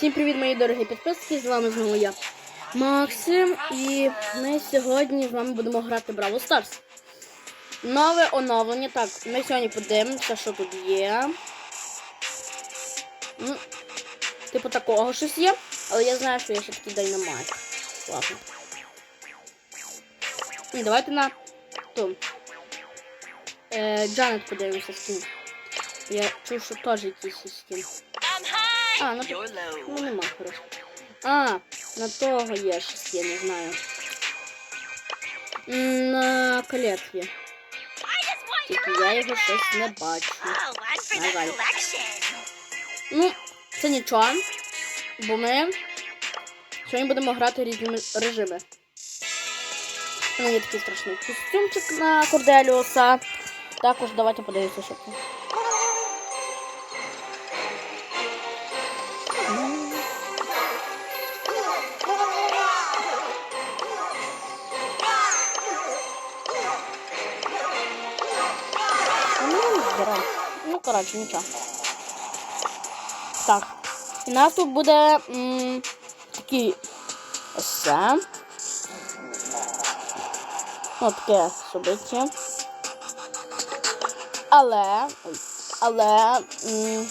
Всім привіт, мої дорогі підписки! З вами знову я, Максим, і ми сьогодні з вами будемо грати Браво Старс. Нове оновлення. Так, ми сьогодні подивимося, що тут є. Ну, типу такого щось є, але я знаю, що є ще такий динамайт. Ладно. Ні, давайте на ту. Е, Джанет подивимося скін. Я чув, що теж якийсь скін. А, ну, You're ну нема, хорошо. А, на того є щось, я не знаю. На колет є. Тільки я його щось не бачу. Oh, one Давай. Ну, це нічого, бо ми сьогодні будемо грати різними режими. У мене є такий страшний костюмчик на Корделіуса. Також давайте подивимося, що це. Ну. Ну, коротше, нічого. Так. У нас тут буде м, такий це. Ось таке собиття. Але, але, м,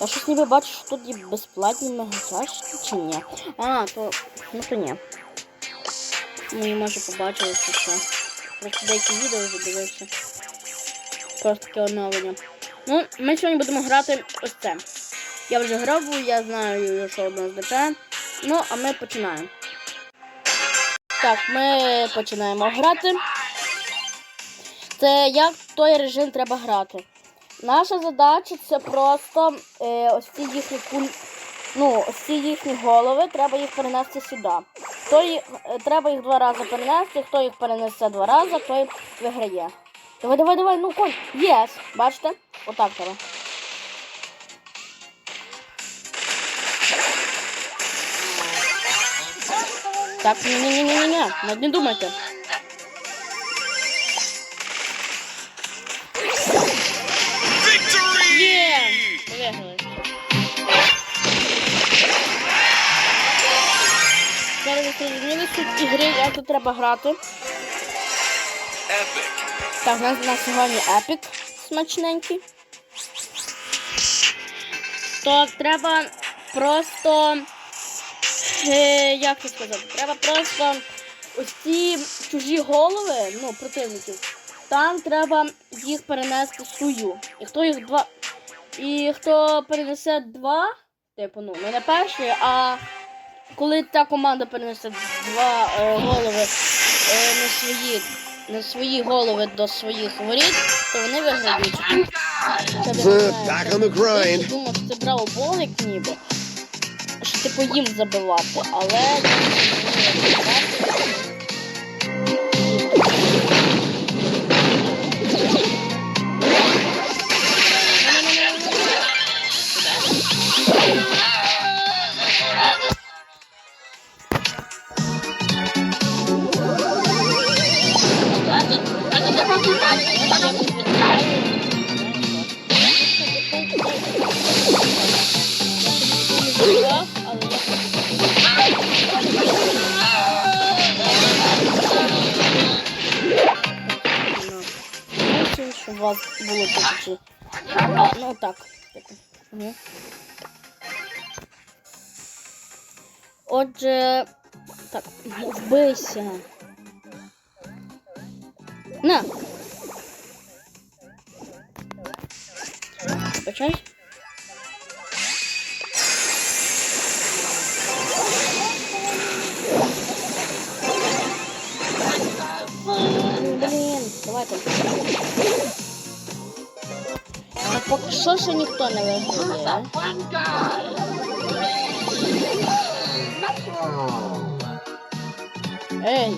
я щось ніби бачу, що тут є безплатні мегачашки чи ні. А, то, ну то ні. Мені може побачили, що. Просто деякі відео вже. Просто оновлення. Ну, ми сьогодні будемо грати ось це. Я вже грав, я знаю, що воно означає. Ну, а ми починаємо. Так, ми починаємо грати. Це як в той режим треба грати. Наша задача це просто е, ось ці їхні куль... Ну, ось ці їхні голови, треба їх перенести сюди. Хто їх... е, Треба їх два рази перенести, хто їх перенесе два рази, той виграє. Давай, давай, давай, ну конь. Єс. Бачите? Отак треба. Так, ні-ні-ні-ні-ні, навіть не думайте. Є! Виграли. Зараз суть ігри, як тут треба грати. Epic. Так, у нас на сьогодні епік смачненький. То треба просто. Е, як це сказати? Треба просто ось ці чужі голови, ну, противників, там треба їх перенести в свою. І хто їх два. І хто перенесе два, типу, ну, не на перший, а коли та команда перенесе два е, голови е, на свої на свої голови до своїх воріт, то вони виграють. Я думав, це брав болик ніби. Що типу їм забивати, але у вас було такі. Ну так. Мгм. Отже, так, вбийся. На. Почай. Блін, давайте. Ну, поки що ще ніхто не виграє. Ей!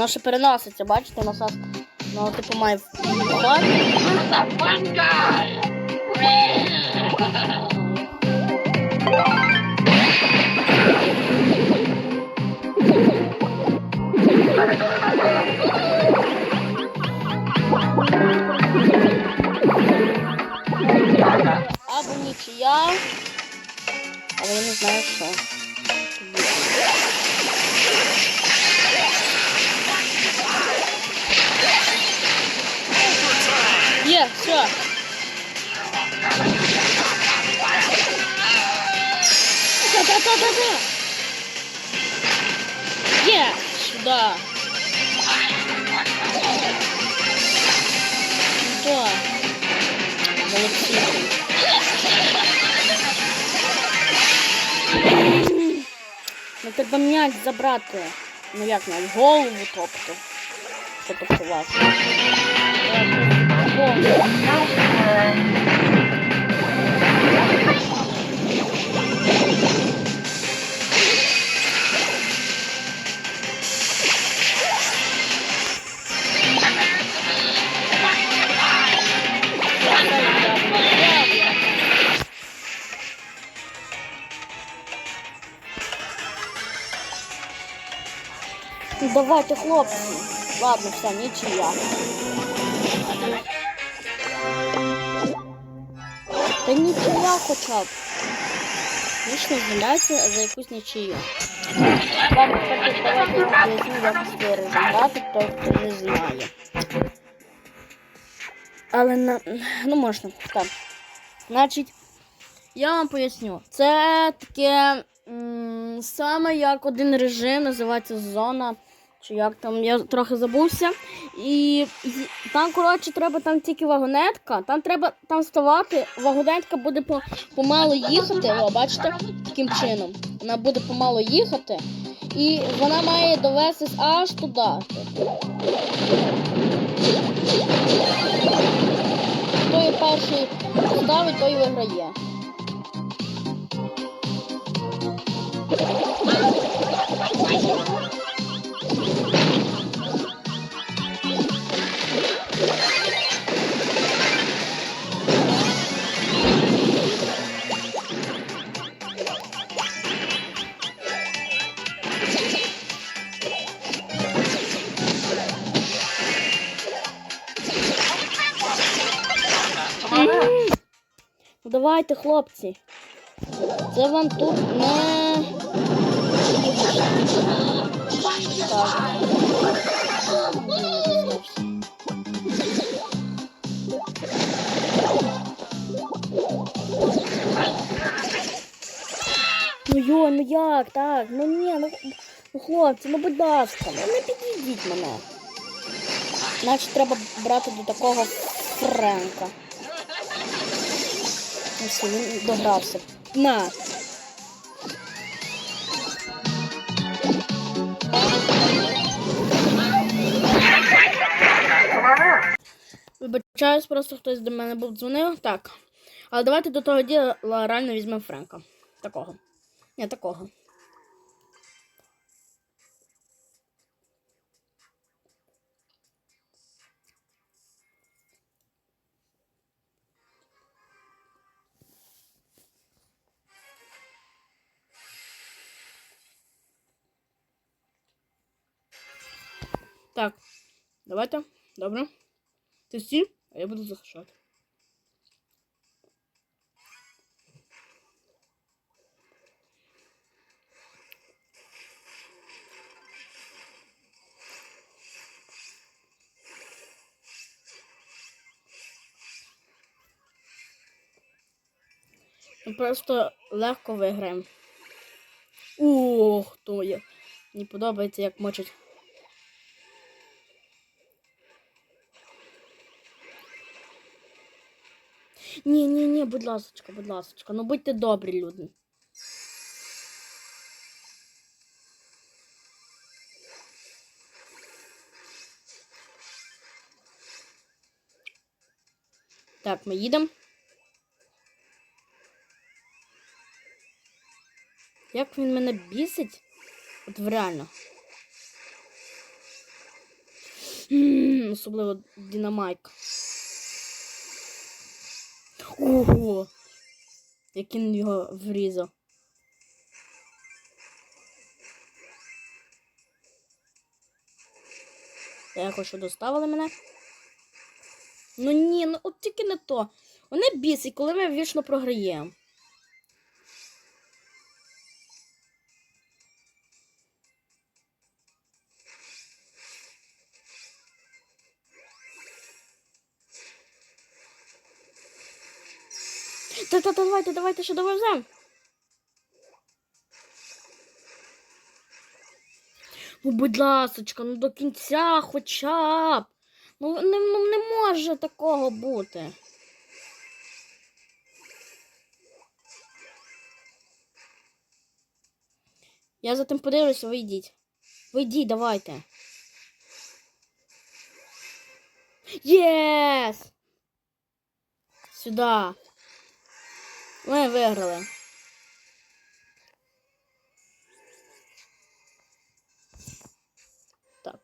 Воно ще переноситься, бачите, насос. Ну, типу, має. Або нічия. Але я не знаю, що. Є, все. Та-та-та-та-та. Є, сюди. Що? Молодці. Ну треба м'яч забрати. Ну як не, в голову тобто. Фотографувати. Ну, Давайте, хлопці. Ладно, все, нічия. Та нічия хоча б. Вічно зміляється за якусь нічию. Вам, кстати, давайте я вам поясню, як цей режим грати, хто хто не знає. Але на... ну можна, так. Значить, я вам поясню. Це таке м, саме як один режим, називається зона. Чи як там, я трохи забувся. І, там, коротше, треба там тільки вагонетка. Там треба там вставати. Вагонетка буде по, помало їхати. О, бачите, таким чином. Вона буде помало їхати. І вона має довестись аж туди. Хто перший ставить, той виграє. Ну давайте, хлопці. Це вам тут не. Ну йо, ну як так? Ну ні, ну, ну хлопці, ну будь ласка, ну не підійдіть мене. Значить, треба брати до такого Френка. Ось він догрався. На. Вибачаюсь, просто хтось до мене був дзвонив. Так. Але давайте до того діла реально візьмемо Френка. Такого. Ні, такого. Так. Давайте. Добре. Ти стій, а я буду захищати. Ми просто легко виграємо. Ух, то є. Мені подобається, як мочать. Ні, ні, ні, будь ласочка, будь ласочка, ну будьте добрі, люди. Так, ми їдемо. Як він мене бісить? От реально. Блін, особливо Дінамайк. Ого! Як він його врізав. Дякую, що доставили мене. Ну ні, ну от тільки не то. Вони бісить, коли ми вічно програємо. Та-та-та, давайте, давайте ще довеземо. Ну, будь ласочка, ну до кінця хоча б. Ну не, ну, не може такого бути. Я за тим подивлюся, ви йдіть. Ви йдіть, давайте. Єс! Сюди. Ми виграли. Так.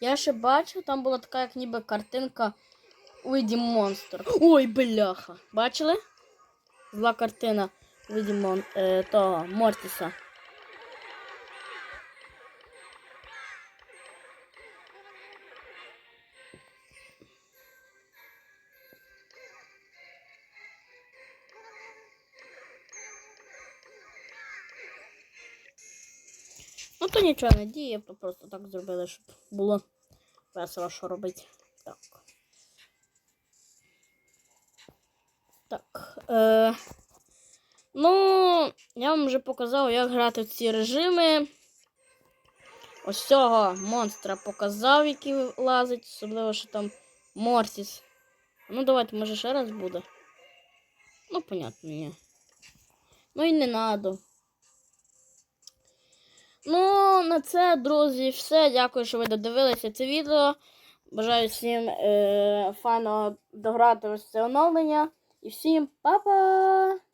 Я ще бачу, там була така, як ніби картинка у виді монстр. Ой, бляха. Бачили? Зла картина у виді мон... е, того Мортіса. Ну то нічого не діє, то просто так зробили, щоб було весело, що робити. Так. Так. Е, ну, я вам вже показав, як грати в ці режими. Ось цього монстра показав, який лазить, особливо, що там Морсіс. Ну, давайте, може, ще раз буде. Ну, понятно, ні. Ну і не надо. Ну, на це, друзі, все. Дякую, що ви додивилися це відео. Бажаю всім е, файно дограти ось це оновлення. І всім па-па!